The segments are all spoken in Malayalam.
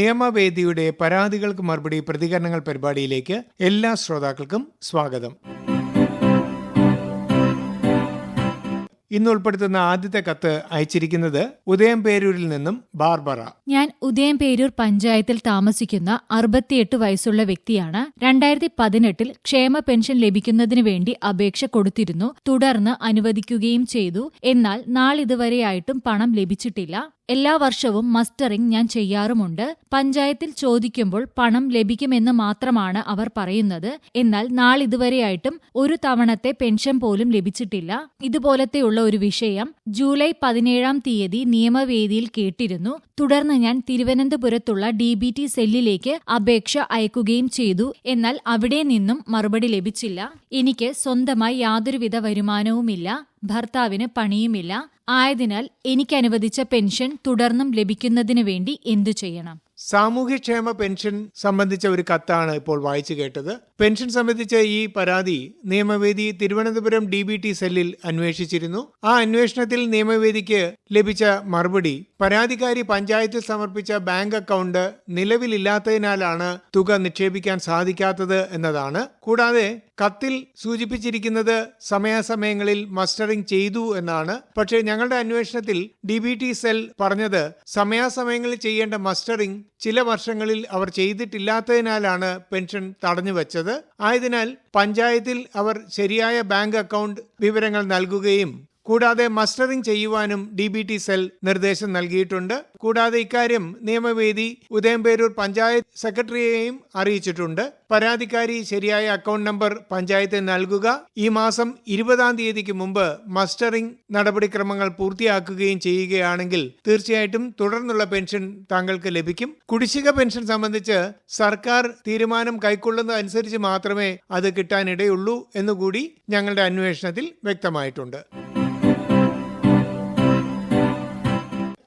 നിയമവേദിയുടെ പരാതികൾക്ക് മറുപടി പ്രതികരണങ്ങൾ പരിപാടിയിലേക്ക് എല്ലാ ശ്രോതാക്കൾക്കും സ്വാഗതം. ഇന്ന് ഉൾപ്പെടുത്തുന്ന ആദ്യത്തെ കത്ത് അയച്ചിരിക്കുന്നത് ഉദയം പേരൂരിൽ നിന്നും ബാർബറ. ഞാൻ ഉദയംപേരൂർ പഞ്ചായത്തിൽ താമസിക്കുന്ന അറുപത്തിയെട്ട് വയസ്സുള്ള വ്യക്തിയാണ്. രണ്ടായിരത്തി പതിനെട്ടിൽ ക്ഷേമ പെൻഷൻ ലഭിക്കുന്നതിന് വേണ്ടി അപേക്ഷ കൊടുത്തിരുന്നു. തുടർന്ന് അനുവദിക്കുകയും ചെയ്തു. എന്നാൽ നാളിതുവരെയായിട്ടും പണം ലഭിച്ചിട്ടില്ല. എല്ലാ വർഷവും മസ്റ്ററിംഗ് ഞാൻ ചെയ്യാറുമുണ്ട്. പഞ്ചായത്തിൽ ചോദിക്കുമ്പോൾ പണം ലഭിക്കുമെന്ന് മാത്രമാണ് അവർ പറയുന്നത്. എന്നാൽ നാളിതുവരെയായിട്ടും ഒരു തവണത്തെ പെൻഷൻ പോലും ലഭിച്ചിട്ടില്ല. ഇതുപോലത്തെയുള്ള ഒരു വിഷയം ജൂലൈ പതിനേഴാം തീയതി നിയമവേദിയിൽ കേട്ടിരുന്നു. തുടർന്ന് ഞാൻ തിരുവനന്തപുരത്തുള്ള ഡി ബി ടി സെല്ലിലേക്ക് അപേക്ഷ അയക്കുകയും ചെയ്തു. എന്നാൽ അവിടെ നിന്നും മറുപടി ലഭിച്ചില്ല. എനിക്ക് സ്വന്തമായി യാതൊരുവിധ വരുമാനവുമില്ല. ഭർത്താവിന് പണിയുമില്ല. ആയതിനാൽ എനിക്ക് അനുവദിച്ച പെൻഷൻ തുടർന്നും ലഭിക്കുന്നതിന് വേണ്ടി എന്തു ചെയ്യണം? സാമൂഹ്യക്ഷേമ പെൻഷൻ സംബന്ധിച്ച ഒരു കത്താണ് ഇപ്പോൾ വായിച്ചു കേട്ടത്. പെൻഷൻ സംബന്ധിച്ച ഈ പരാതി Niyamavedi Thiruvananthapuram D B T സെല്ലിൽ അന്വേഷിച്ചിരുന്നു. ആ അന്വേഷണത്തിൽ നിയമവേദിക്ക് ലഭിച്ച മറുപടി പരാതിക്കാരി പഞ്ചായത്തിൽ സമർപ്പിച്ച ബാങ്ക് അക്കൗണ്ട് നിലവിലില്ലാത്തതിനാലാണ് തുക നിക്ഷേപിക്കാൻ സാധിക്കാത്തത് എന്നതാണ്. കൂടാതെ കത്തിൽ സൂചിപ്പിച്ചിരിക്കുന്നത് സമയാസമയങ്ങളിൽ മസ്റ്ററിംഗ് ചെയ്തു എന്നാണ്. പക്ഷേ ഞങ്ങളുടെ അന്വേഷണത്തിൽ ഡി ബി ടി സെൽ പറഞ്ഞത് സമയാസമയങ്ങളിൽ ചെയ്യേണ്ട മസ്റ്ററിംഗ് ചില വർഷങ്ങളിൽ അവർ ചെയ്തിട്ടില്ലാത്തതിനാലാണ് പെൻഷൻ തടഞ്ഞു വച്ചത്. ആയതിനാൽ പഞ്ചായത്തിൽ അവർ ശരിയായ ബാങ്ക് അക്കൗണ്ട് വിവരങ്ങൾ നൽകുകയും കൂടാതെ മസ്റ്ററിംഗ് ചെയ്യുവാനും ഡി ബി ടി സെൽ നിർദ്ദേശം നൽകിയിട്ടുണ്ട്. കൂടാതെ ഇക്കാര്യം നിയമവേദി ഉദയംപേരൂർ പഞ്ചായത്ത് സെക്രട്ടറിയെയും അറിയിച്ചിട്ടുണ്ട്. പരാതിക്കാരി ശരിയായ അക്കൗണ്ട് നമ്പർ പഞ്ചായത്തിന് നൽകുക. ഈ മാസം ഇരുപതാം തീയതിക്ക് മുമ്പ് മസ്റ്ററിംഗ് നടപടിക്രമങ്ങൾ പൂർത്തിയാക്കുകയും ചെയ്യുകയാണെങ്കിൽ തീർച്ചയായിട്ടും തുടർന്നുള്ള പെൻഷൻ താങ്കൾക്ക് ലഭിക്കും. കുടിശ്ശിക പെൻഷൻ സംബന്ധിച്ച് സർക്കാർ തീരുമാനം കൈക്കൊള്ളുന്നതനുസരിച്ച് മാത്രമേ അത് കിട്ടാനിടയുള്ളൂ എന്നുകൂടി ഞങ്ങളുടെ അന്വേഷണത്തിൽ വ്യക്തമായിട്ടുണ്ട്.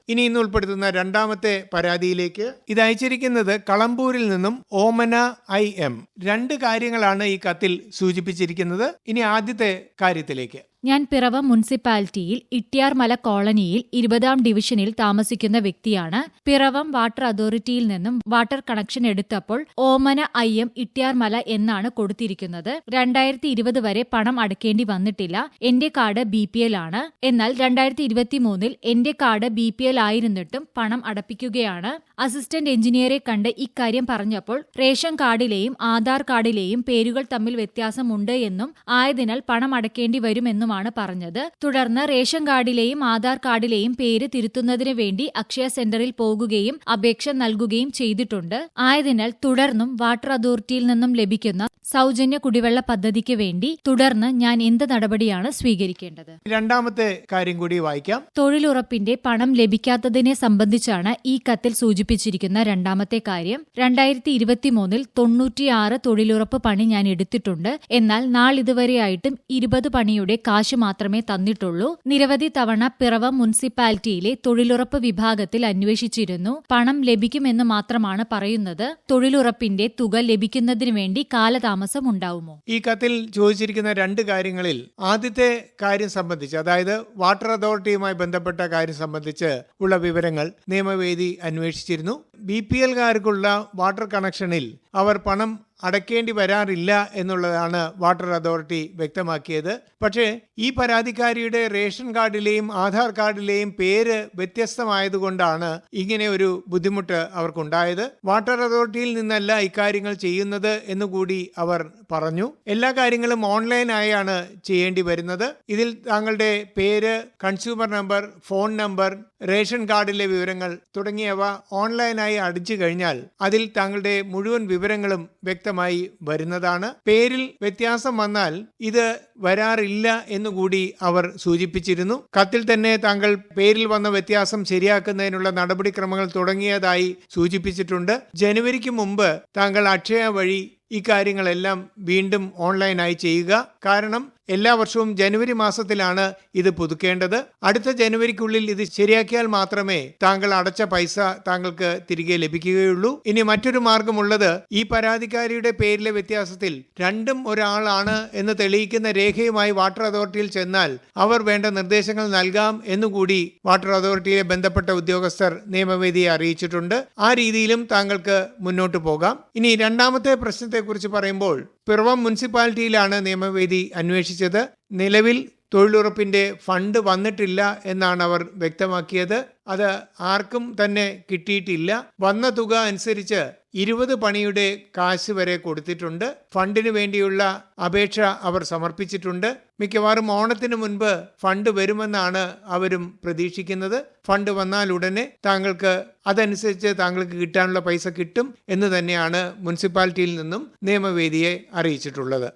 ഇനി ഇന്ന് ഉൾപ്പെടുത്തുന്ന രണ്ടാമത്തെ പരാതിയിലേക്ക്. ഇത് അയച്ചിരിക്കുന്നത് കളമ്പൂരിൽ നിന്നും ഓമന ഐ എം. രണ്ട് കാര്യങ്ങളാണ് ഈ കത്തിൽ സൂചിപ്പിച്ചിരിക്കുന്നത്. ഇനി ആദ്യത്തെ കാര്യത്തിലേക്ക്. ഞാൻ പിറവ മുനിസിപ്പാലിറ്റിയിൽ ഇട്ടിയാർമല കോളനിയിൽ ഇരുപതാം ഡിവിഷനിൽ താമസിക്കുന്ന വ്യക്തിയാണ്. പിറവം വാട്ടർ അതോറിറ്റിയിൽ നിന്നും വാട്ടർ കണക്ഷൻ എടുത്തപ്പോൾ ഓമന അയ്യം ഇട്ടിയാർമല എന്നാണ് കൊടുത്തിരിക്കുന്നത്. രണ്ടായിരത്തി ഇരുപത് വരെ പണം അടക്കേണ്ടി വന്നിട്ടില്ല. എന്റെ കാർഡ് ബി പി എൽ ആണ്. എന്നാൽ രണ്ടായിരത്തി ഇരുപത്തി മൂന്നിൽ എന്റെ കാർഡ് ബി പി എൽ ആയിരുന്നിട്ടും പണം അടപ്പിക്കുകയാണ്. അസിസ്റ്റന്റ് എഞ്ചിനീയറെ കണ്ട് ഇക്കാര്യം പറഞ്ഞപ്പോൾ റേഷൻ കാർഡിലെയും ആധാർ കാർഡിലെയും പേരുകൾ തമ്മിൽ വ്യത്യാസമുണ്ട് എന്നും ആയതിനാൽ പണം അടയ്ക്കേണ്ടി വരുമെന്നുമാണ് പറഞ്ഞത്. തുടർന്ന് റേഷൻ കാർഡിലെയും ആധാർ കാർഡിലെയും പേര് തിരുത്തുന്നതിന് വേണ്ടി അക്ഷയ സെന്ററിൽ പോകുകയും അപേക്ഷ നൽകുകയും ചെയ്തിട്ടുണ്ട്. ആയതിനാൽ തുടർന്നും വാട്ടർ അതോറിറ്റിയിൽ നിന്നും ലഭിക്കുന്ന സൗജന്യ കുടിവെള്ള പദ്ധതിക്ക് വേണ്ടി തുടർന്ന് ഞാൻ എന്ത് നടപടിയാണ് സ്വീകരിക്കേണ്ടത്? രണ്ടാമത്തെ കാര്യം കൂടി വായിക്കാം. തൊഴിലുറപ്പിന്റെ പണം ലഭിക്കാത്തതിനെ സംബന്ധിച്ചാണ് ഈ കത്തിൽ സൂചിപ്പിച്ചിരിക്കുന്ന രണ്ടാമത്തെ കാര്യം രണ്ടായിരത്തി ഇരുപത്തിമൂന്നിൽ തൊണ്ണൂറ്റിയാറ് തൊഴിലുറപ്പ് പണി ഞാൻ എടുത്തിട്ടുണ്ട്. എന്നാൽ നാളിതുവരെയായിട്ടും ഇരുപത് പണിയുടെ കാശ് മാത്രമേ തന്നിട്ടുള്ളൂ. നിരവധി തവണ പിറവ മുനിസിപ്പാലിറ്റിയിലെ തൊഴിലുറപ്പ് വിഭാഗത്തിൽ അന്വേഷിച്ചിരുന്നു. പണം ലഭിക്കുമെന്ന് മാത്രമാണ് പറയുന്നത്. തൊഴിലുറപ്പിന്റെ തുക ലഭിക്കുന്നതിന് വേണ്ടി കാലതാമസം ഉണ്ടാവുമോ? ഈ കത്തിൽ ചോദിച്ചിരിക്കുന്ന രണ്ട് കാര്യങ്ങളിൽ ആദ്യത്തെ കാര്യം സംബന്ധിച്ച് അതായത് വാട്ടർ അതോറിറ്റിയുമായി ബന്ധപ്പെട്ട കാര്യം സംബന്ധിച്ച് ഉള്ള വിവരങ്ങൾ നിയമവേദി അന്വേഷിച്ചിരുന്നു ബി പി എൽകാർക്കുള്ള വാട്ടർ കണക്ഷനിൽ അവർ പണം അടയ്ക്കേണ്ടി വരാറില്ല എന്നുള്ളതാണ് വാട്ടർ അതോറിറ്റി വ്യക്തമാക്കിയത്. പക്ഷേ ഈ പരാതിക്കാരിയുടെ റേഷൻ കാർഡിലെയും ആധാർ കാർഡിലെയും പേര് വ്യത്യസ്തമായതുകൊണ്ടാണ് ഇങ്ങനെ ഒരു ബുദ്ധിമുട്ട് അവർക്കുണ്ടായത്. വാട്ടർ അതോറിറ്റിയിൽ നിന്നല്ല ഇക്കാര്യങ്ങൾ ചെയ്യുന്നത് എന്നുകൂടി അവർ പറഞ്ഞു. എല്ലാ കാര്യങ്ങളും ഓൺലൈനായാണ് ചെയ്യേണ്ടി വരുന്നത്. ഇതിൽ താങ്കളുടെ പേര് consumer number phone number ration കാർഡിലെ വിവരങ്ങൾ തുടങ്ങിയവ ഓൺലൈനായി അടിച്ചു കഴിഞ്ഞാൽ അതിൽ താങ്കളുടെ മുഴുവൻ വിവരങ്ങളും വ്യക്തമായി വരുന്നതാണ്. പേരിൽ വ്യത്യാസം വന്നാൽ ഇത് വരാറില്ല എന്നുകൂടി അവർ സൂചിപ്പിച്ചിരുന്നു. കത്തിൽ തന്നെ താങ്കൾ പേരിൽ വന്ന വ്യത്യാസം ശരിയാക്കുന്നതിനുള്ള നടപടിക്രമങ്ങൾ തുടങ്ങിയതായി സൂചിപ്പിച്ചിട്ടുണ്ട്. ജനുവരിക്ക് മുമ്പ് താങ്കൾ അക്ഷയ വഴി ഇക്കാര്യങ്ങളെല്ലാം വീണ്ടും ഓൺലൈനായി ചെയ്യുക. കാരണം എല്ലാ വർഷവും ജനുവരി മാസത്തിലാണ് ഇത് പുതുക്കേണ്ടത്. അടുത്ത ജനുവരിക്കുള്ളിൽ ഇത് ശരിയാക്കിയാൽ മാത്രമേ താങ്കൾ അടച്ച പൈസ താങ്കൾക്ക് തിരികെ ലഭിക്കുകയുള്ളൂ. ഇനി മറ്റൊരു മാർഗമുള്ളത് ഈ പരാതിക്കാരിയുടെ പേരിലെ വ്യത്യാസത്തിൽ രണ്ടും ഒരാളാണ് എന്ന് തെളിയിക്കുന്ന രേഖയുമായി വാട്ടർ അതോറിറ്റിയിൽ ചെന്നാൽ അവർ വേണ്ട നിർദ്ദേശങ്ങൾ നൽകാം എന്നുകൂടി വാട്ടർ അതോറിറ്റിയിലെ ബന്ധപ്പെട്ട ഉദ്യോഗസ്ഥർ നിയമവേദിയെ അറിയിച്ചിട്ടുണ്ട്. ആ രീതിയിലും താങ്കൾക്ക് മുന്നോട്ട് പോകാം. ഇനി രണ്ടാമത്തെ പ്രശ്നത്തെക്കുറിച്ച് പറയുമ്പോൾ പിറവം മുനിസിപ്പാലിറ്റിയിലാണ് നിയമവേദി അന്വേഷിച്ചത്. നിലവിൽ തൊഴിലുറപ്പിന്റെ ഫണ്ട് വന്നിട്ടില്ല എന്നാണ് അവർ വ്യക്തമാക്കിയത്. അത് ആർക്കും തന്നെ കിട്ടിയിട്ടില്ല. വന്ന തുക അനുസരിച്ച് ഇരുപത് പണിയുടെ കാശ് വരെ കൊടുത്തിട്ടുണ്ട്. ഫണ്ടിന് വേണ്ടിയുള്ള അപേക്ഷ അവർ സമർപ്പിച്ചിട്ടുണ്ട്. മിക്കവാറും ഓണത്തിന് മുൻപ് ഫണ്ട് വരുമെന്നാണ് അവരും പ്രതീക്ഷിക്കുന്നത്. ഫണ്ട് വന്നാൽ ഉടനെ താങ്കൾക്ക് അതനുസരിച്ച് താങ്കൾക്ക് കിട്ടാനുള്ള പൈസ കിട്ടും എന്ന് തന്നെയാണ് മുനിസിപ്പാലിറ്റിയിൽ നിന്നും നിയമവേദിയെ അറിയിച്ചിട്ടുള്ളത്.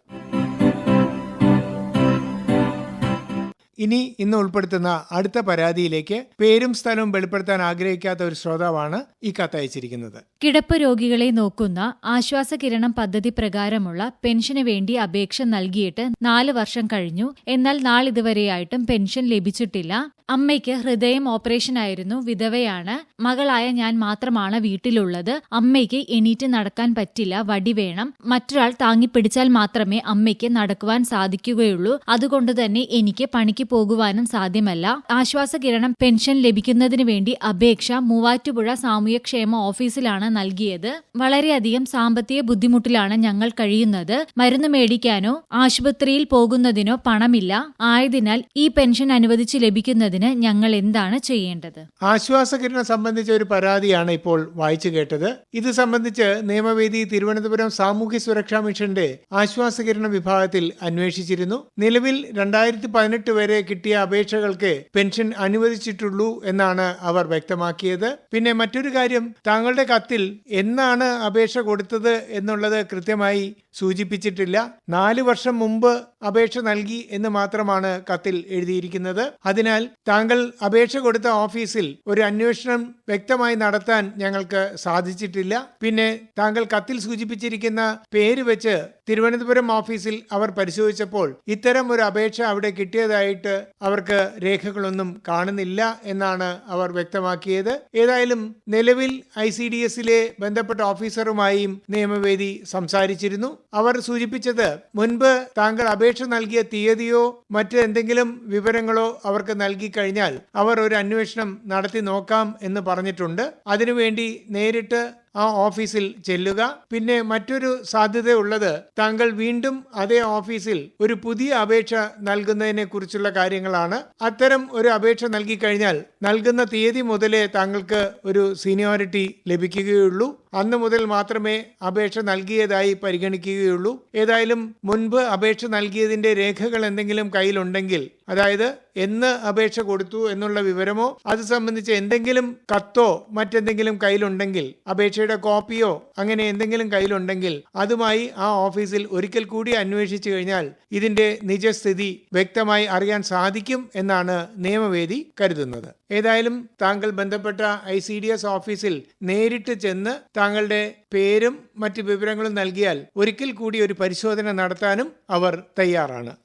ഇനി ഇന്ന് ഉൾപ്പെടുത്തുന്ന അടുത്ത പരാതിയിലേക്ക് പേരും സ്ഥലവും വെളിപ്പെടുത്താൻ ആഗ്രഹിക്കാത്ത ഒരു ശ്രോതാവാണ് ഈ കത്തയച്ചിരിക്കുന്നത് കിടപ്പ് രോഗികളെ നോക്കുന്ന ആശ്വാസ കിരണം പദ്ധതി പ്രകാരമുള്ള പെൻഷന് വേണ്ടി അപേക്ഷ നൽകിയിട്ട് നാല് വർഷം കഴിഞ്ഞു. എന്നാൽ നാളിതുവരെയായിട്ടും പെൻഷൻ ലഭിച്ചിട്ടില്ല. അമ്മയ്ക്ക് ഹൃദയം ഓപ്പറേഷനായിരുന്നു വിധവയാണ്. മകളായ ഞാൻ മാത്രമാണ് വീട്ടിലുള്ളത്. അമ്മയ്ക്ക് എണീറ്റ് നടക്കാൻ പറ്റില്ല. വടി വേണം. മറ്റൊരാൾ താങ്ങിപ്പിടിച്ചാൽ മാത്രമേ അമ്മയ്ക്ക് നടക്കുവാൻ സാധിക്കുകയുള്ളൂ. അതുകൊണ്ട് തന്നെ എനിക്ക് പണിക്ക് പോകുവാനും സാധ്യമല്ല. ആശ്വാസ കിരണം പെൻഷൻ ലഭിക്കുന്നതിനു വേണ്ടി അപേക്ഷ മൂവാറ്റുപുഴ സാമൂഹ്യക്ഷേമ ഓഫീസിലാണ് നൽകിയത്. വളരെയധികം സാമ്പത്തിക ബുദ്ധിമുട്ടിലാണ് ഞങ്ങൾ കഴിയുന്നത്. മരുന്ന് മേടിക്കാനോ ആശുപത്രിയിൽ പോകുന്നതിനോ പണമില്ല. ആയതിനാൽ ഈ പെൻഷൻ അനുവദിച്ച് ലഭിക്കുന്നതിന് ഞങ്ങൾ എന്താണ് ചെയ്യേണ്ടത്? ആശ്വാസ കിരണം സംബന്ധിച്ച ഒരു പരാതിയാണ് ഇപ്പോൾ വായിച്ചു കേട്ടത്. ഇത് സംബന്ധിച്ച് നിയമവേദി തിരുവനന്തപുരം സാമൂഹ്യ സുരക്ഷാ മിഷന്റെ ആശ്വാസ കിരണ വിഭാഗത്തിൽ അന്വേഷിച്ചിരുന്നു. നിലവിൽ രണ്ടായിരത്തി പതിനെട്ട് വരെ കിട്ടിയ അപേക്ഷകൾക്ക് പെൻഷൻ അനുവദിച്ചിട്ടുള്ളൂ എന്നാണ് അവർ വ്യക്തമാക്കിയത്. പിന്നെ മറ്റൊരു കാര്യം താങ്കളുടെ കത്തിൽ എന്നാണ് അപേക്ഷ കൊടുത്തത് എന്നുള്ളത് കൃത്യമായി സൂചിപ്പിച്ചിട്ടില്ല. നാല് വർഷം മുമ്പ് അപേക്ഷ നൽകി എന്ന് മാത്രമാണ് കത്തിൽ എഴുതിയിരിക്കുന്നത്. അതിനാൽ താങ്കൾ അപേക്ഷ കൊടുത്ത ഓഫീസിൽ ഒരു അന്വേഷണം വ്യക്തമായി നടത്താൻ ഞങ്ങൾക്ക് സാധിച്ചിട്ടില്ല. പിന്നെ താങ്കൾ കത്തിൽ സൂചിപ്പിച്ചിരിക്കുന്ന പേര് വെച്ച് തിരുവനന്തപുരം ഓഫീസിൽ അവർ പരിശോധിച്ചപ്പോൾ ഇത്തരം ഒരു അപേക്ഷ അവിടെ കിട്ടിയതായിട്ട് അവർക്ക് രേഖകളൊന്നും കാണുന്നില്ല എന്നാണ് അവർ വ്യക്തമാക്കിയത്. ഏതായാലും നിലവിൽ ഐ സി ഡി എസിലെ ബന്ധപ്പെട്ട ഓഫീസറുമായും നിയമവേദി സംസാരിച്ചിരുന്നു. അവർ സൂചിപ്പിച്ചത് മുൻപ് താങ്കൾ അപേക്ഷ നൽകിയ തീയതിയോ മറ്റ് എന്തെങ്കിലും വിവരങ്ങളോ അവർക്ക് നൽകി കഴിഞ്ഞാൽ അവർ ഒരു അന്വേഷണം നടത്തി നോക്കാം എന്ന് പറഞ്ഞിട്ടുണ്ട്. അതിനുവേണ്ടി നേരിട്ട് ആ ഓഫീസിൽ ചെല്ലുക. പിന്നെ മറ്റൊരു സാധ്യതയുള്ളത് താങ്കൾ വീണ്ടും അതേ ഓഫീസിൽ ഒരു പുതിയ അപേക്ഷ നൽകുന്നതിനെ കുറിച്ചുള്ള കാര്യങ്ങളാണ്. അത്തരം ഒരു അപേക്ഷ നൽകി കഴിഞ്ഞാൽ നൽകുന്ന തീയതി മുതലേ താങ്കൾക്ക് ഒരു സീനിയോറിറ്റി ലഭിക്കുകയുള്ളൂ. അന്ന് മുതൽ മാത്രമേ അപേക്ഷ നൽകിയതായി പരിഗണിക്കുകയുള്ളൂ. ഏതായാലും മുൻപ് അപേക്ഷ നൽകിയതിന്റെ രേഖകൾ എന്തെങ്കിലും കയ്യിലുണ്ടെങ്കിൽ അതായത് എന്ന് അപേക്ഷ കൊടുത്തു എന്നുള്ള വിവരമോ അത് സംബന്ധിച്ച് എന്തെങ്കിലും കത്തോ മറ്റെന്തെങ്കിലും കയ്യിലുണ്ടെങ്കിൽ അപേക്ഷയുടെ കോപ്പിയോ അങ്ങനെ എന്തെങ്കിലും കയ്യിലുണ്ടെങ്കിൽ അതുമായി ആ ഓഫീസിൽ ഒരിക്കൽ കൂടി അന്വേഷിച്ചു കഴിഞ്ഞാൽ ഇതിന്റെ നിജസ്ഥിതി വ്യക്തമായി അറിയാൻ സാധിക്കും എന്നാണ് നിയമവേദി കരുതുന്നത്. ഏതായാലും താങ്കൾ ബന്ധപ്പെട്ട ഐ സി ഡി എസ് ഓഫീസിൽ നേരിട്ട് ചെന്ന് താങ്കളുടെ പേരും മറ്റ് വിവരങ്ങളും നൽകിയാൽ ഒരിക്കൽ കൂടി ഒരു പരിശോധന നടത്താനും അവർ തയ്യാറാണ്.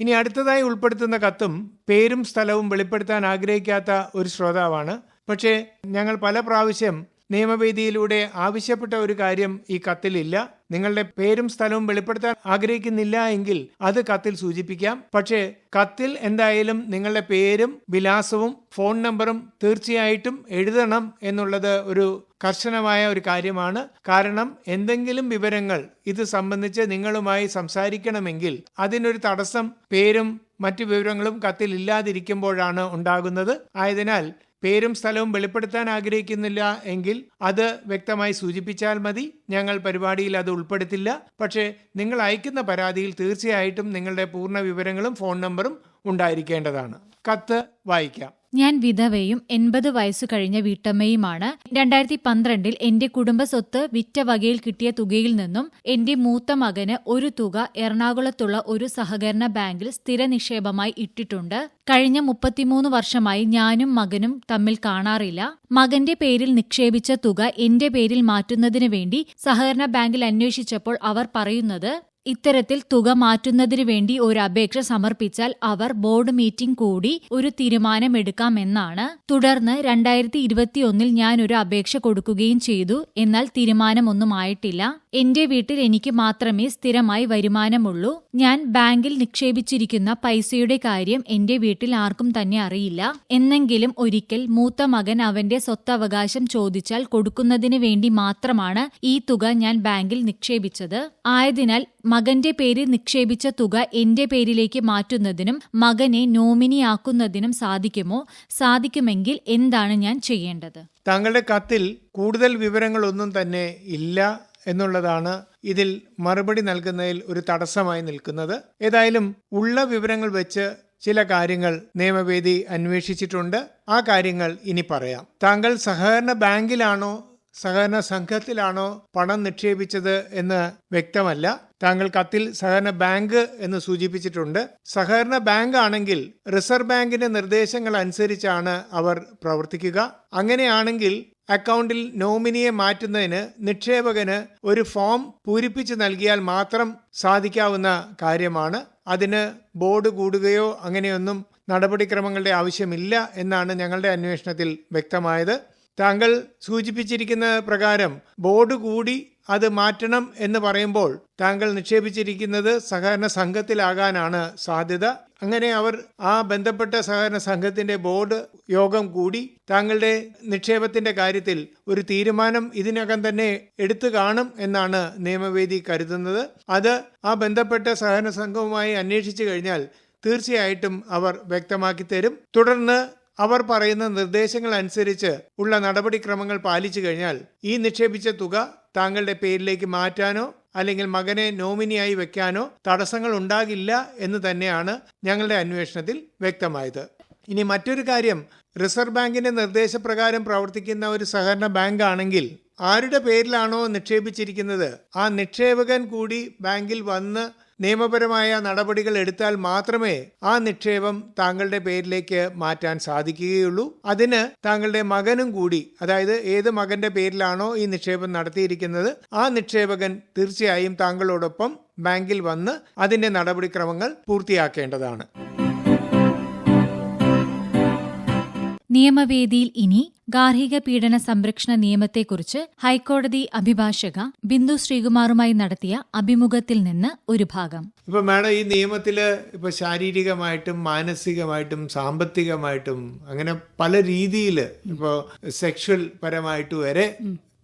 ഇനി അടുത്തതായി ഉൾപ്പെടുത്തുന്ന കത്തും പേരും സ്ഥലവും വെളിപ്പെടുത്താൻ ആഗ്രഹിക്കാത്ത ഒരു ശ്രോതാവാണ്. പക്ഷേ ഞങ്ങൾ പല പ്രാവശ്യം നിയമവേദിയിലൂടെ ആവശ്യപ്പെട്ട ഒരു കാര്യം ഈ കത്തിലില്ല നിങ്ങളുടെ പേരും സ്ഥലവും വെളിപ്പെടുത്താൻ ആഗ്രഹിക്കുന്നില്ല എങ്കിൽ അത് കത്തിൽ സൂചിപ്പിക്കാം. പക്ഷേ കത്തിൽ എന്തായാലും നിങ്ങളുടെ പേരും വിലാസവും ഫോൺ നമ്പറും തീർച്ചയായിട്ടും എഴുതണം എന്നുള്ളത് ഒരു കർശനമായ ഒരു കാര്യമാണ്. കാരണം എന്തെങ്കിലും വിവരങ്ങൾ ഇത് സംബന്ധിച്ച് നിങ്ങളുമായി സംസാരിക്കണമെങ്കിൽ അതിനൊരു തടസ്സം പേരും മറ്റു വിവരങ്ങളും കത്തിൽ ഇല്ലാതിരിക്കുമ്പോഴാണ് ഉണ്ടാകുന്നത്. ആയതിനാൽ പേരും സ്ഥലവും വെളിപ്പെടുത്താൻ ആഗ്രഹിക്കുന്നില്ല എങ്കിൽ അത് വ്യക്തമായി സൂചിപ്പിച്ചാൽ മതി. ഞങ്ങൾ പരിപാടിയിൽ അത് ഉൾപ്പെടുത്തില്ല. പക്ഷേ നിങ്ങൾ അയക്കുന്ന പരാതിയിൽ തീർച്ചയായിട്ടും നിങ്ങളുടെ പൂർണ വിവരങ്ങളും ഫോൺ നമ്പറും ഉണ്ടായിരിക്കേണ്ടതാണ്. കത്ത് വായിക്കാം. ഞാൻ വിധവയും എൺപത് വയസ്സു കഴിഞ്ഞ വീട്ടമ്മയുമാണ്. രണ്ടായിരത്തി പന്ത്രണ്ടിൽ എന്റെ കുടുംബ സ്വത്ത് വിറ്റ വകയിൽ കിട്ടിയ തുകയിൽ നിന്നും എന്റെ മൂത്ത മകന് ഒരു തുക എറണാകുളത്തുള്ള ഒരു സഹകരണ ബാങ്കിൽ സ്ഥിര നിക്ഷേപമായി ഇട്ടിട്ടുണ്ട്. കഴിഞ്ഞ മുപ്പത്തിമൂന്ന് വർഷമായി ഞാനും മകനും തമ്മിൽ കാണാറില്ല. മകന്റെ പേരിൽ നിക്ഷേപിച്ച തുക എന്റെ പേരിൽ മാറ്റുന്നതിനു വേണ്ടി സഹകരണ ബാങ്കിൽ അന്വേഷിച്ചപ്പോൾ അവർ പറയുന്നത് ഇത്തരത്തിൽ തുക മാറ്റുന്നതിനു വേണ്ടി ഒരു അപേക്ഷ സമർപ്പിച്ചാൽ അവർ ബോർഡ് മീറ്റിംഗ് കൂടി ഒരു തീരുമാനമെടുക്കാമെന്നാണ്. തുടർന്ന് രണ്ടായിരത്തി ഇരുപത്തിയൊന്നിൽ ഞാൻ ഒരു അപേക്ഷ കൊടുക്കുകയും ചെയ്തു. എന്നാൽ തീരുമാനമൊന്നും ആയിട്ടില്ല. എന്റെ വീട്ടിൽ എനിക്ക് മാത്രമേ സ്ഥിരമായി വരുമാനമുള്ളൂ. ഞാൻ ബാങ്കിൽ നിക്ഷേപിച്ചിരിക്കുന്ന പൈസയുടെ കാര്യം എന്റെ വീട്ടിൽ ആർക്കും തന്നെ അറിയില്ല. എന്നെങ്കിലും ഒരിക്കൽ മൂത്ത മകൻ അവന്റെ സ്വത്തവകാശം ചോദിച്ചാൽ കൊടുക്കുന്നതിന് വേണ്ടി മാത്രമാണ് ഈ തുക ഞാൻ ബാങ്കിൽ നിക്ഷേപിച്ചത്. ആയതിനാൽ മകന്റെ പേരിൽ നിക്ഷേപിച്ച തുക എന്റെ പേരിലേക്ക് മാറ്റുന്നതിനും മകനെ നോമിനിയാക്കുന്നതിനും സാധിക്കുമോ? സാധിക്കുമെങ്കിൽ എന്താണ് ഞാൻ ചെയ്യേണ്ടത്? താങ്കളുടെ കത്തിൽ കൂടുതൽ വിവരങ്ങളൊന്നും തന്നെ ഇല്ല എന്നുള്ളതാണ് ഇതിൽ മറുപടി നൽകുന്നതിൽ ഒരു തടസ്സമായി നിൽക്കുന്നത്. ഏതായാലും ഉള്ള വിവരങ്ങൾ വെച്ച് ചില കാര്യങ്ങൾ നിയമവേദി അന്വേഷിച്ചിട്ടുണ്ട്. ആ കാര്യങ്ങൾ ഇനി പറയാം. താങ്കൾ സഹകരണ ബാങ്കിലാണോ സഹകരണ സംഘത്തിലാണോ പണം നിക്ഷേപിച്ചത് എന്ന് വ്യക്തമല്ല. താങ്കൾ കത്തിൽ സഹകരണ ബാങ്ക് എന്ന് സൂചിപ്പിച്ചിട്ടുണ്ട്. സഹകരണ ബാങ്ക് ആണെങ്കിൽ റിസർവ് ബാങ്കിന്റെ നിർദ്ദേശങ്ങൾ അനുസരിച്ചാണ് അവർ പ്രവർത്തിക്കുക. അങ്ങനെയാണെങ്കിൽ അക്കൗണ്ടിൽ നോമിനിയെ മാറ്റുന്നതിന് നിക്ഷേപകന് ഒരു ഫോം പൂരിപ്പിച്ച് നൽകിയാൽ മാത്രം സാധിക്കാവുന്ന കാര്യമാണ്. അതിന് ബോർഡ് കൂടുകയോ അങ്ങനെയൊന്നും നടപടിക്രമങ്ങളുടെ ആവശ്യമില്ല എന്നാണ് ഞങ്ങളുടെ അന്വേഷണത്തിൽ വ്യക്തമായത്. താങ്കൾ സൂചിപ്പിച്ചിരിക്കുന്ന പ്രകാരം ബോർഡ് കൂടി അത് മാറ്റണം എന്ന് പറയുമ്പോൾ താങ്കൾ നിക്ഷേപിച്ചിരിക്കുന്നത് സഹകരണ സംഘത്തിലാകാനാണ് സാധ്യത. അങ്ങനെ അവർ ആ ബന്ധപ്പെട്ട സഹകരണ സംഘത്തിന്റെ ബോർഡ് യോഗം കൂടി താങ്കളുടെ നിക്ഷേപത്തിന്റെ കാര്യത്തിൽ ഒരു തീരുമാനം ഇതിനകം തന്നെ എടുത്തു കാണും എന്നാണ് നിയമവേദി കരുതുന്നത്. അത് ആ ബന്ധപ്പെട്ട സഹകരണ സംഘവുമായി അന്വേഷിച്ചു കഴിഞ്ഞാൽ തീർച്ചയായിട്ടും അവർ വ്യക്തമാക്കി തരും. തുടർന്ന് അവർ പറയുന്ന നിർദ്ദേശങ്ങൾ അനുസരിച്ച് ഉള്ള നടപടിക്രമങ്ങൾ പാലിച്ചു കഴിഞ്ഞാൽ ഈ നിക്ഷേപിച്ച തുക താങ്കളുടെ പേരിലേക്ക് മാറ്റാനോ അല്ലെങ്കിൽ മകനെ നോമിനിയായി വെക്കാനോ തടസ്സങ്ങൾ ഉണ്ടാകില്ല എന്ന് തന്നെയാണ് ഞങ്ങളുടെ അന്വേഷണത്തിൽ വ്യക്തമായത്. ഇനി മറ്റൊരു കാര്യം റിസർവ് ബാങ്കിന്റെ നിർദ്ദേശപ്രകാരം പ്രവർത്തിക്കുന്ന ഒരു സഹകരണ ബാങ്ക് ആണെങ്കിൽ ആരുടെ പേരിലാണോ നിക്ഷേപിച്ചിരിക്കുന്നത്? ആ നിക്ഷേപകൻ കൂടി ബാങ്കിൽ വന്ന് നിയമപരമായ നടപടികൾ എടുത്താൽ മാത്രമേ ആ നിക്ഷേപം താങ്കളുടെ പേരിലേക്ക് മാറ്റാൻ സാധിക്കുകയുള്ളൂ. അതിന് താങ്കളുടെ മകനും കൂടി അതായത് ഏത് മകന്റെ പേരിലാണോ ഈ നിക്ഷേപം നടത്തിയിരിക്കുന്നത് ആ നിക്ഷേപകൻ തീർച്ചയായും താങ്കളോടൊപ്പം ബാങ്കിൽ വന്ന് അതിന്റെ നടപടിക്രമങ്ങൾ പൂർത്തിയാക്കേണ്ടതാണ്. നിയമവേദിയിൽ ഇനി ഗാർഹിക പീഡന സംരക്ഷണ നിയമത്തെക്കുറിച്ച് ഹൈക്കോടതി അഭിഭാഷക ബിന്ദു ശ്രീകുമാറുമായി നടത്തിയ അഭിമുഖത്തിൽ നിന്ന് ഒരു ഭാഗം. ഇപ്പൊ മാഡം ഈ നിയമത്തിൽ ഇപ്പൊ ശാരീരികമായിട്ടും മാനസികമായിട്ടും സാമ്പത്തികമായിട്ടും അങ്ങനെ പല രീതിയിൽ ഇപ്പോ സെക്ഷൽ പരമായിട്ട് വരെ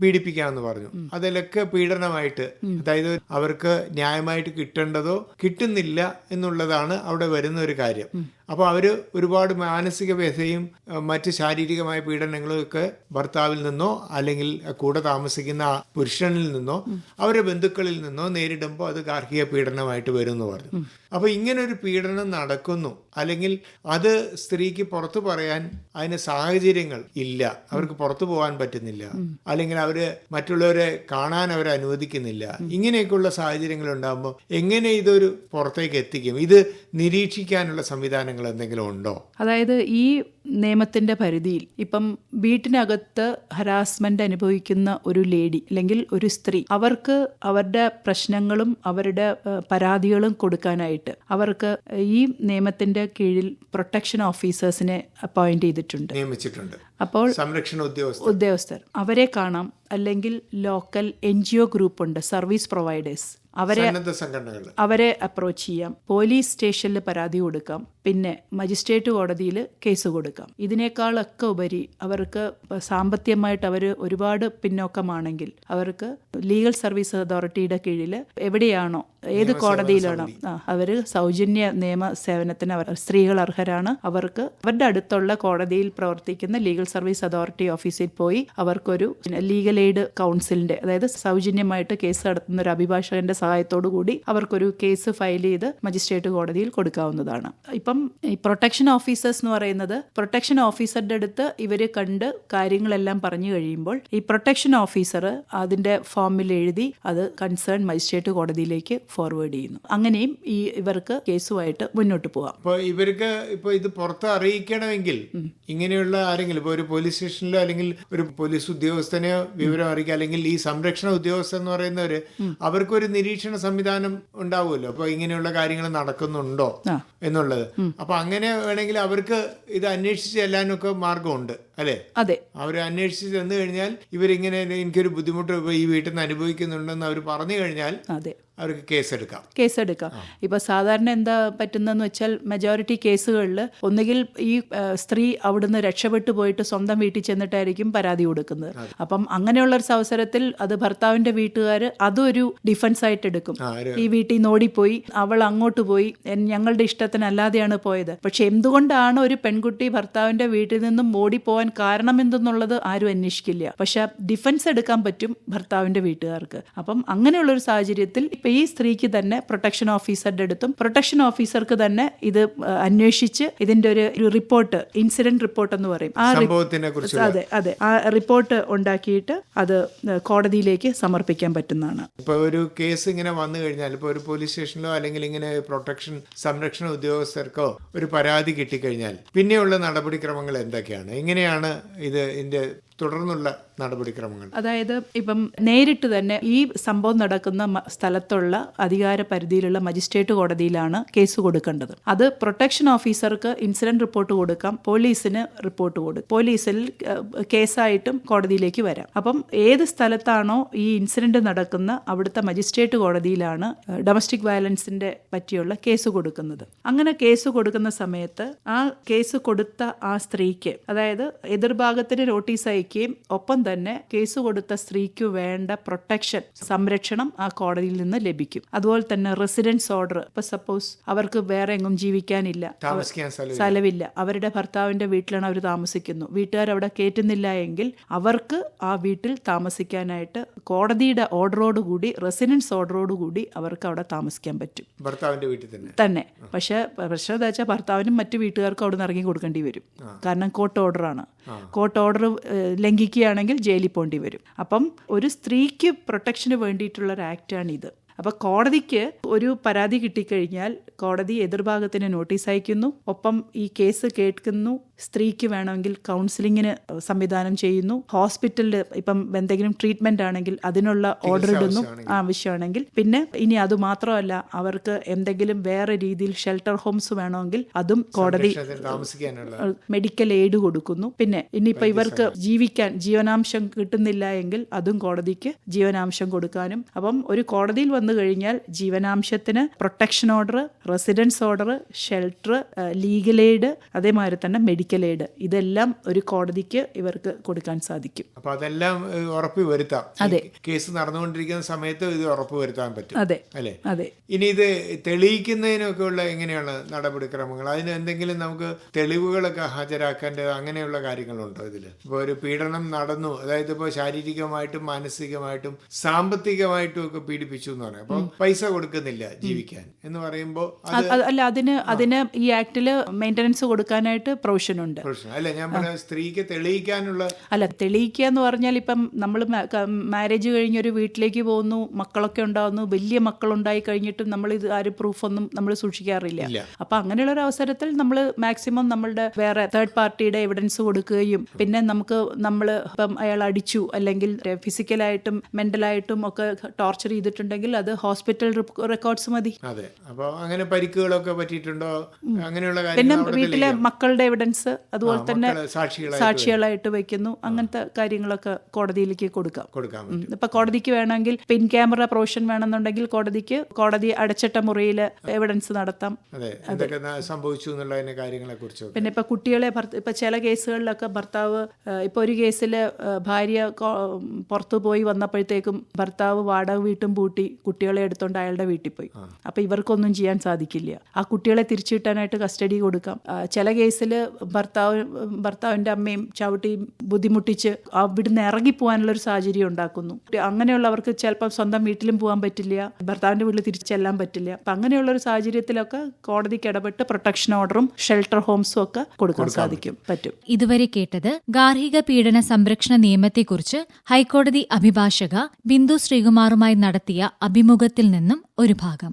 പീഡിപ്പിക്കാമെന്ന് പറഞ്ഞു. അതിലൊക്കെ പീഡനമായിട്ട് അതായത് അവർക്ക് ന്യായമായിട്ട് കിട്ടേണ്ടതോ കിട്ടുന്നില്ല എന്നുള്ളതാണ് അവിടെ വരുന്ന ഒരു കാര്യം. അപ്പോൾ അവർ ഒരുപാട് മാനസിക വ്യഥയും മറ്റ് ശാരീരികമായ പീഡനങ്ങളും ഒക്കെ ഭർത്താവിൽ നിന്നോ അല്ലെങ്കിൽ കൂടെ താമസിക്കുന്ന പുരുഷനിൽ നിന്നോ അവരുടെ ബന്ധുക്കളിൽ നിന്നോ നേരിടുമ്പോൾ അത് ഗാർഹിക പീഡനമായിട്ട് വരും എന്ന് പറഞ്ഞു. അപ്പോൾ ഇങ്ങനെ ഒരു പീഡനം നടക്കുന്നു. അല്ലെങ്കിൽ അത് സ്ത്രീക്ക് പുറത്തു പറയാൻ അതിന് സാഹചര്യങ്ങൾ ഇല്ല. അവർക്ക് പുറത്തു പോകാൻ പറ്റുന്നില്ല. അല്ലെങ്കിൽ അവർ മറ്റുള്ളവരെ കാണാൻ അവരെ അനുവദിക്കുന്നില്ല. ഇങ്ങനെയൊക്കെയുള്ള സാഹചര്യങ്ങൾ ഉണ്ടാകുമ്പോൾ എങ്ങനെ ഇതൊരു പുറത്തേക്ക് എത്തിക്കും? ഇത് നിരീക്ഷിക്കാനുള്ള സംവിധാനങ്ങൾ എന്തെങ്കിലും ഉണ്ടോ? അതായത് ഈ നിയമത്തിന്റെ പരിധിയിൽ ഇപ്പം വീട്ടിനകത്ത് ഹരാസ്മെന്റ് അനുഭവിക്കുന്ന ഒരു ലേഡി അല്ലെങ്കിൽ ഒരു സ്ത്രീ അവർക്ക് അവരുടെ പ്രശ്നങ്ങളും അവരുടെ പരാതികളും കൊടുക്കാനായിട്ട് അവർക്ക് ഈ നിയമത്തിന്റെ കീഴിൽ പ്രൊട്ടക്ഷൻ ഓഫീസേഴ്സിനെ അപ്പോയിന്റ് ചെയ്തിട്ടുണ്ട്. നിയമിച്ചിട്ടുണ്ട്. അപ്പോൾ സംരക്ഷണ ഉദ്യോഗസ്ഥർ. ഉദ്യോഗസ്ഥർ. അവരെ കാണാം. അല്ലെങ്കിൽ local N G O group ഉണ്ട് സർവീസ് പ്രൊവൈഡേഴ്സ് അവരെ അവരെ അപ്രോച്ച് ചെയ്യാം. പോലീസ് സ്റ്റേഷനിൽ പരാതി കൊടുക്കാം. പിന്നെ മജിസ്ട്രേറ്റ് കോടതിയിൽ കേസ് കൊടുക്കാം. ഇതിനേക്കാളൊക്കെ ഉപരി അവർക്ക് സാമ്പത്തികമായിട്ട് അവർ ഒരുപാട് പിന്നോക്കമാണെങ്കിൽ അവർക്ക് ലീഗൽ സർവീസ് അതോറിറ്റിയുടെ കീഴിൽ എവിടെയാണോ ഏത് കോടതിയിലാണോ അവർ സൗജന്യ നിയമ സേവനത്തിന് അവർ സ്ത്രീകൾ അർഹരാണ്. അവർക്ക് അവരുടെ അടുത്തുള്ള കോടതിയിൽ പ്രവർത്തിക്കുന്ന ലീഗൽ സർവീസ് അതോറിറ്റി ഓഫീസിൽ പോയി അവർക്കൊരു ലീഗൽ എയ്ഡ് കൗൺസിലിന്റെ അതായത് സൗജന്യമായിട്ട് കേസ് നടത്തുന്ന ഒരു അഭിഭാഷകന്റെ സഹായത്തോടു കൂടി അവർക്കൊരു കേസ് ഫയൽ ചെയ്ത് മജിസ്ട്രേറ്റ് കോടതിയിൽ കൊടുക്കാവുന്നതാണ്. ഇപ്പം ഈ പ്രൊട്ടക്ഷൻ ഓഫീസേഴ്സ് എന്ന് പറയുന്നത് പ്രൊട്ടക്ഷൻ ഓഫീസറുടെ അടുത്ത് ഇവർ കണ്ട് കാര്യങ്ങളെല്ലാം പറഞ്ഞു കഴിയുമ്പോൾ ഈ പ്രൊട്ടക്ഷൻ ഓഫീസർ അതിന്റെ ഫോമിൽ എഴുതി അത് കൺസേൺ മജിസ്ട്രേറ്റ് കോടതിയിലേക്ക് ഫോർവേഡ് ചെയ്യുന്നു. അങ്ങനെയും ഈ ഇവർക്ക് കേസുമായിട്ട് മുന്നോട്ട് പോവാം. അപ്പോൾ ഇവർക്ക് ഇപ്പോൾ ഇത് പുറത്ത് അറിയിക്കണമെങ്കിൽ ഇങ്ങനെയുള്ള ആരെങ്കിലും ഇപ്പോൾ ഒരു പോലീസ് സ്റ്റേഷനിലോ അല്ലെങ്കിൽ ഒരു പോലീസ് ഉദ്യോഗസ്ഥനെയോ വിവരം അറിയിക്കുക അല്ലെങ്കിൽ ഈ സംരക്ഷണ ഉദ്യോഗസ്ഥൻ എന്ന് പറയുന്നവര് അവർക്കൊരു നിരീക്ഷണ സംവിധാനം ഉണ്ടാവുമല്ലോ? അപ്പൊ ഇങ്ങനെയുള്ള കാര്യങ്ങൾ നടക്കുന്നുണ്ടോ എന്നുള്ളത്. അപ്പൊ അങ്ങനെ വേണമെങ്കിൽ അവർക്ക് ഇത് അന്വേഷിച്ച് ചെല്ലാനൊക്കെ മാർഗമുണ്ട്. അല്ലേ? അതെ. അവർ അന്വേഷിച്ച് ചെന്ന് കഴിഞ്ഞാൽ ഇവരിങ്ങനെ എനിക്കൊരു ബുദ്ധിമുട്ട് ഇപ്പൊ ഈ വീട്ടിൽ നിന്ന് അനുഭവിക്കുന്നുണ്ടെന്ന് അവർ പറഞ്ഞു കഴിഞ്ഞാൽ അതെ. അവർക്ക് കേസെടുക്കാം. കേസെടുക്കാം. ഇപ്പൊ സാധാരണ എന്താ പറ്റുന്നതെന്ന് വെച്ചാൽ മെജോറിറ്റി കേസുകളിൽ ഒന്നുകിൽ ഈ സ്ത്രീ അവിടുന്ന് രക്ഷപ്പെട്ടു പോയിട്ട് സ്വന്തം വീട്ടിൽ ചെന്നിട്ടായിരിക്കും പരാതി കൊടുക്കുന്നത്. അപ്പം അങ്ങനെയുള്ള ഒരു അവസരത്തിൽ അത് ഭർത്താവിന്റെ വീട്ടുകാർ അതൊരു ഡിഫൻസ് ആയിട്ട് എടുക്കും. ഈ വീട്ടിൽ നിന്ന് ഓടിപ്പോയി അവൾ അങ്ങോട്ട് പോയി ഞങ്ങളുടെ ഇഷ്ടത്തിനല്ലാതെയാണ് പോയത്. പക്ഷെ എന്തുകൊണ്ടാണ് ഒരു പെൺകുട്ടി ഭർത്താവിന്റെ വീട്ടിൽ നിന്നും ഓടിപ്പോവാൻ കാരണം എന്തെന്നുള്ളത് ആരും അന്വേഷിക്കില്ല. പക്ഷെ ഡിഫൻസ് എടുക്കാൻ പറ്റും ഭർത്താവിന്റെ വീട്ടുകാർക്ക്. അപ്പം അങ്ങനെയുള്ള ഒരു സാഹചര്യത്തിൽ ഇപ്പൊ ഈ സ്ത്രീക്ക് തന്നെ പ്രൊട്ടക്ഷൻ ഓഫീസറുടെ അടുത്തും പ്രൊട്ടക്ഷൻ ഓഫീസർക്ക് തന്നെ ഇത് അന്വേഷിച്ച് ഇതിന്റെ ഒരു റിപ്പോർട്ട് ഇൻസിഡന്റ് റിപ്പോർട്ട് എന്ന് പറയും. ആ അതെ അതെ. ആ റിപ്പോർട്ട് ഉണ്ടാക്കിയിട്ട് അത് കോടതിയിലേക്ക് സമർപ്പിക്കാൻ പറ്റുന്നതാണ്. ഇപ്പൊ ഒരു കേസ് ഇങ്ങനെ വന്നു കഴിഞ്ഞാൽ ഇപ്പൊ ഒരു പോലീസ് സ്റ്റേഷനിലോ അല്ലെങ്കിൽ ഇങ്ങനെ പ്രൊട്ടക്ഷൻ സംരക്ഷണ ഉദ്യോഗസ്ഥർക്കോ ഒരു പരാതി കിട്ടിക്കഴിഞ്ഞാൽ പിന്നെയുള്ള നടപടിക്രമങ്ങൾ എന്തൊക്കെയാണ്? എങ്ങനെയാണ് ഇത് ഇതിന്റെ തുടർന്നുള്ള നടപടിക്രമങ്ങൾ. അതായത് ഇപ്പം നേരിട്ട് തന്നെ ഈ സംഭവം നടക്കുന്ന സ്ഥലത്തുള്ള അധികാര പരിധിയിലുള്ള മജിസ്ട്രേറ്റ് കോടതിയിലാണ് കേസ് കൊടുക്കേണ്ടത്. അത് പ്രൊട്ടക്ഷൻ ഓഫീസർക്ക് ഇൻസിഡന്റ് റിപ്പോർട്ട് കൊടുക്കാം പോലീസിന് റിപ്പോർട്ട് കൊടുക്കും. പോലീസിൽ കേസായിട്ടും കോടതിയിലേക്ക് വരാം. അപ്പം ഏത് സ്ഥലത്താണോ ഈ ഇൻസിഡന്റ് നടക്കുന്ന അവിടുത്തെ മജിസ്ട്രേറ്റ് കോടതിയിലാണ് ഡൊമസ്റ്റിക് വയലൻസിന്റെ പറ്റിയുള്ള കേസ് കൊടുക്കുന്നത്. അങ്ങനെ കേസ് കൊടുക്കുന്ന സമയത്ത് ആ കേസ് കൊടുത്ത ആ സ്ത്രീക്ക് അതായത് എതിർഭാഗത്തിന് നോട്ടീസ് അയക്കുകയും ഒപ്പം തന്നെ കേസ് കൊടുത്ത സ്ത്രീക്ക് വേണ്ട പ്രൊട്ടക്ഷൻ സംരക്ഷണം ആ കോടതിയിൽ നിന്ന് ലഭിക്കും. അതുപോലെ തന്നെ റെസിഡൻസ് ഓർഡർ. ഇപ്പൊ സപ്പോസ് അവർക്ക് വേറെ എങ്ങും ജീവിക്കാനില്ല. സ്ഥലമില്ല. അവരുടെ ഭർത്താവിന്റെ വീട്ടിലാണ് അവർ താമസിക്കുന്നു. വീട്ടുകാർ അവിടെ കയറ്റുന്നില്ല എങ്കിൽ അവർക്ക് ആ വീട്ടിൽ താമസിക്കാനായിട്ട് കോടതിയുടെ ഓർഡറോട് ഓർഡറോടുകൂടി റെസിഡൻസ് ഓർഡറോടുകൂടി അവർക്ക് അവിടെ താമസിക്കാൻ പറ്റും. ഭർത്താവിന്റെ വീട്ടിൽ തന്നെ. തന്നെ. പക്ഷെ പ്രശ്നം എന്താ വെച്ചാൽ ഭർത്താവിനും മറ്റു വീട്ടുകാർക്കും അവിടെ നിന്ന് ഇറങ്ങി കൊടുക്കേണ്ടി വരും. കാരണം കോർട്ട് ഓർഡറാണ്. കോർട്ട് ഓർഡർ ലംഘിക്കുകയാണെങ്കിൽ ജയിലിൽ പോകേണ്ടി വരും. അപ്പം ഒരു സ്ത്രീക്ക് പ്രൊട്ടക്ഷന് വേണ്ടിയിട്ടുള്ള ഒരു ആക്റ്റാണ് ഇത് അപ്പോൾ കോടതിക്ക് ഒരു പരാതി കിട്ടിക്കഴിഞ്ഞാൽ കോടതി എതിർഭാഗത്തിന് നോട്ടീസ് അയക്കുന്നു. ഒപ്പം ഈ കേസ് കേൾക്കുന്നു. സ്ത്രീക്ക് വേണമെങ്കിൽ കൗൺസിലിങ്ങിന് സംവിധാനം ചെയ്യുന്നു. ഹോസ്പിറ്റലിൽ ഇപ്പം എന്തെങ്കിലും ട്രീറ്റ്മെന്റ് ആണെങ്കിൽ അതിനുള്ള ഓർഡർ ഇടുന്നു. ആവശ്യമാണെങ്കിൽ. പിന്നെ ഇനി അത് മാത്രമല്ല അവർക്ക് എന്തെങ്കിലും വേറെ രീതിയിൽ ഷെൽട്ടർ ഹോംസ് വേണമെങ്കിൽ അതും കോടതി മെഡിക്കൽ എയ്ഡ് കൊടുക്കുന്നു. പിന്നെ ഇനിയിപ്പോ ഇവർക്ക് ജീവിക്കാൻ ജീവനാംശം കിട്ടുന്നില്ല എങ്കിൽ അതും കോടതിക്ക് ജീവനാംശം കൊടുക്കാനും. അപ്പം ഒരു കോടതിയിൽ വന്നു കഴിഞ്ഞാൽ ജീവനാംശത്തിന് protection order residence order shelter legal aid അതേമാതിരി തന്നെ മെഡിക്കൽ എയ്ഡ് ഇതെല്ലാം ഒരു കോടതിക്ക് ഇവർക്ക് കൊടുക്കാൻ സാധിക്കും. അപ്പൊ അതെല്ലാം ഉറപ്പ് വരുത്താം. അതെ. കേസ് നടന്നുകൊണ്ടിരിക്കുന്ന സമയത്ത് ഇത് ഉറപ്പ് വരുത്താൻ പറ്റും. അതെ. അല്ലേ? അതെ. ഇനി ഇത് തെളിയിക്കുന്നതിനൊക്കെ ഉള്ള എങ്ങനെയാണ് നടപടിക്രമങ്ങൾ? അതിന് എന്തെങ്കിലും നമുക്ക് തെളിവുകളൊക്കെ ഹാജരാക്കേണ്ടത് അങ്ങനെയുള്ള കാര്യങ്ങളുണ്ടോ ഇതിൽ ഇപ്പോൾ ഒരു പീഡനം നടന്നു. അതായത് ഇപ്പോൾ ശാരീരികമായിട്ടും മാനസികമായിട്ടും സാമ്പത്തികമായിട്ടും ഒക്കെ പീഡിപ്പിച്ചു എന്ന് പറയാം. അപ്പോൾ പൈസ കൊടുക്കുന്നില്ല ജീവിക്കാൻ എന്ന് പറയുമ്പോൾ അല്ല അതിന് അതിന് ഈ ആക്ടിൽ മെയിന്റനൻസ് കൊടുക്കാനായിട്ട് പ്രൊവിഷൻ ഉണ്ട് അല്ല? ഞാൻ സ്ത്രീക്ക് തെളിയിക്കാനുള്ള അല്ല തെളിയിക്കുക എന്ന് പറഞ്ഞാൽ ഇപ്പം നമ്മൾ മാരേജ് കഴിഞ്ഞ് ഒരു വീട്ടിലേക്ക് പോകുന്നു മക്കളൊക്കെ ഉണ്ടാകുന്നു വലിയ മക്കളുണ്ടായി കഴിഞ്ഞിട്ടും നമ്മൾ ഇത് ആരും പ്രൂഫൊന്നും നമ്മൾ സൂക്ഷിക്കാറില്ല. അപ്പൊ അങ്ങനെയുള്ള ഒരു അവസരത്തിൽ നമ്മൾ മാക്സിമം നമ്മളുടെ വേറെ തേർഡ് പാർട്ടിയുടെ എവിഡൻസ് കൊടുക്കുകയും പിന്നെ നമുക്ക് നമ്മൾ ഇപ്പം അയാൾ അടിച്ചു അല്ലെങ്കിൽ ഫിസിക്കലായിട്ടും മെന്റലായിട്ടും ഒക്കെ ടോർച്ചർ ചെയ്തിട്ടുണ്ടെങ്കിൽ അത് ഹോസ്പിറ്റൽ റെക്കോർഡ്സ് മതി. അതെ. അപ്പോൾ അങ്ങനെ പരിക്കുകളൊക്കെ പറ്റിയിട്ടുണ്ടോ? അങ്ങനെയുള്ള പിന്നെ വീട്ടിലെ മക്കളുടെ എവിഡൻസ് അതുപോലെ തന്നെ സാക്ഷികളായിട്ട് വയ്ക്കുന്നു വെക്കുന്നു. അങ്ങനത്തെ കാര്യങ്ങളൊക്കെ കോടതിയിലേക്ക് കൊടുക്കാം. കൊടുക്കാം ഇപ്പൊ കോടതിക്ക് വേണമെങ്കിൽ പിൻ ക്യാമറ പ്രൊവിഷൻ വേണമെന്നുണ്ടെങ്കിൽ കോടതിക്ക് കോടതി അടച്ചിട്ട മുറിയിൽ എവിഡൻസ് നടത്താം. സംഭവിച്ചു എന്നുള്ളതിന്റെ കാര്യങ്ങളെ കുറിച്ച് പിന്നെ ഇപ്പൊ കുട്ടികളെ ഇപ്പൊ ചില കേസുകളിലൊക്കെ ഭർത്താവ് ഇപ്പൊ ഒരു കേസിൽ ഭാര്യ പുറത്തു പോയി വന്നപ്പോഴത്തേക്കും ഭർത്താവ് വാടക വീട്ടും പൂട്ടി കുട്ടികളെ എടുത്തോണ്ട് അയാളുടെ വീട്ടിൽ പോയി. അപ്പൊ ഇവർക്കൊന്നും ചെയ്യാൻ സാധിക്കില്ല. ആ കുട്ടികളെ തിരിച്ചു കിട്ടാനായിട്ട് കസ്റ്റഡി കൊടുക്കാം. ചില കേസിൽ ഭർത്താവ് ഭർത്താവിന്റെ അമ്മയും ചവിട്ടി ബുദ്ധിമുട്ടിച്ച് അവിടുന്ന് ഇറങ്ങിപ്പോകാനുള്ളൊരു സാഹചര്യം ഉണ്ടാക്കുന്നു. അങ്ങനെയുള്ളവർക്ക് ചിലപ്പോൾ സ്വന്തം വീട്ടിലും പോകാൻ പറ്റില്ല ഭർത്താവിന്റെ വീട്ടിൽ തിരിച്ചു ചെല്ലാൻ പറ്റില്ല. അപ്പം അങ്ങനെയുള്ളൊരു സാഹചര്യത്തിലൊക്കെ കോടതിക്ക് ഇടപെട്ട് പ്രൊട്ടക്ഷൻ ഓർഡറും ഷെൽട്ടർ ഹോംസും ഒക്കെ കൊടുക്കാൻ സാധിക്കും. പറ്റും. ഇതുവരെ കേട്ടത് ഗാർഹിക പീഡന സംരക്ഷണ നിയമത്തെക്കുറിച്ച് ഹൈക്കോടതി അഭിഭാഷക ബിന്ദു ശ്രീകുമാറുമായി നടത്തിയ അഭിമുഖത്തിൽ നിന്നും ഒരു ഭാഗം.